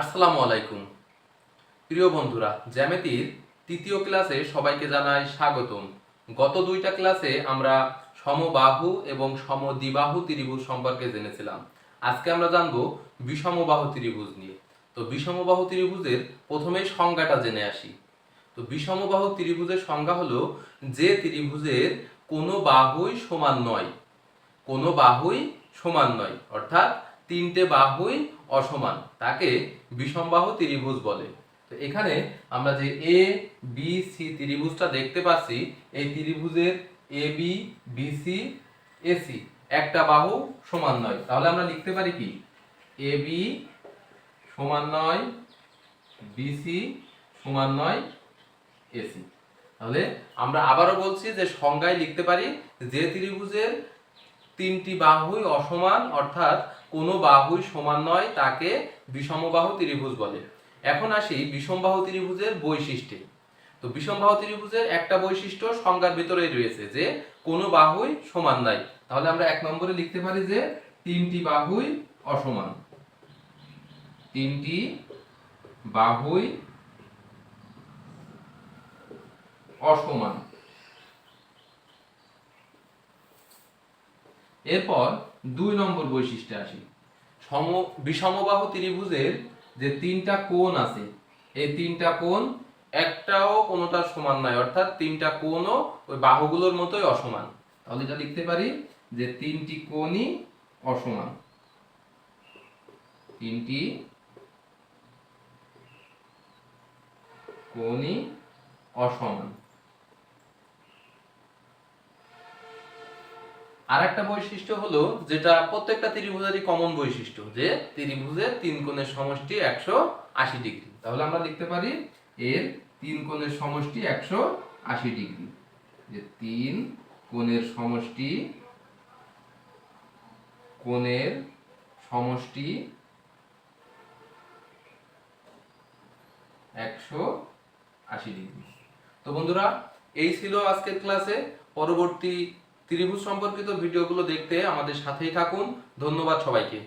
আসসালামু আলাইকুম। প্রিয় বন্ধুরা, জ্যামিতির তৃতীয় ক্লাসে সবাইকে জানাই স্বাগতম। গত দুইটা ক্লাসে আমরা সমবাহু এবং সমদ্বিবাহু ত্রিভুজ সম্পর্কে জেনেছিলাম। আজকে আমরা জানব বিষমবাহু ত্রিভুজ নিয়ে। তো বিষমবাহু ত্রিভুজের প্রথমেই সংজ্ঞাটা জেনে আসি। তো বিষমবাহু ত্রিভুজের সংজ্ঞা হলো যে ত্রিভুজের কোনো বাহুই সমান নয়। কোনো বাহুই সমান নয়, অর্থাৎ তিনটে বাহুই অসমান, তাকে বিষমবাহু ত্রিভুজ বলে। তো এখানে আমরা যে এ বি সি ত্রিভুজটা দেখতে পাচ্ছি, এই ত্রিভুজের A B B C AC একটা বাহু সমান নয়। তাহলে আমরা লিখতে পারি কি? এ বি সমান নয় বিসি সমান নয় এসি তাহলে আমরা আবারও বলছি যে সংজ্ঞায় লিখতে পারি যে ত্রিভুজের তিনটি বাহুই অসমান, অর্থাৎ কোনো বাহুই সমান নয়, তাকে বিষমবাহু ত্রিভুজ বলে। এখন আসি বিষমবাহু ত্রিভুজের বৈশিষ্ট্যে। তো বিষমবাহু ত্রিভুজের একটা বৈশিষ্ট্য সংজ্ঞার ভিতরেই রয়েছে যে, কোনো বাহুই সমান নাই। তাহলে আমরা এক নম্বরে লিখতে পারি যে, তিনটি বাহুই অসমান। তিনটি বাহুই অসমান। এরপর দুই নম্বর বৈশিষ্ট্যে আসি। সম বিষমবাহু ত্রিভুজের যে তিনটা কোণ আছে, এই তিনটা কোণ একটাও কোনোটার সমান নয় অর্থাৎ তিনটা কোণও ওই বাহুগুলোর মতোই অসমান। তাহলে এটা লিখতে পারি যে তিনটি কোণই অসমান। তিনটি কোণই অসমান। আর একটা বৈশিষ্ট্য হলো যেটা প্রত্যেকটা ত্রিভুজেরই কমন বৈশিষ্ট্য, যে ত্রিভুজের তিন কোণের সমষ্টি একশো আশি ডিগ্রি। তাহলে আমরা লিখতে পারি এর তিন কোণের সমষ্টি একশো আশি ডিগ্রি। যে তিন কোণের সমষ্টি কোণের সমষ্টি একশো আশি ডিগ্রি। তো বন্ধুরা, এই ছিল আজকের ক্লাসে পরবর্তী ত্রিভুজ সম্পর্কিত ভিডিওগুলো দেখতে আমাদের সাথেই থাকুন। ধন্যবাদ সবাইকে।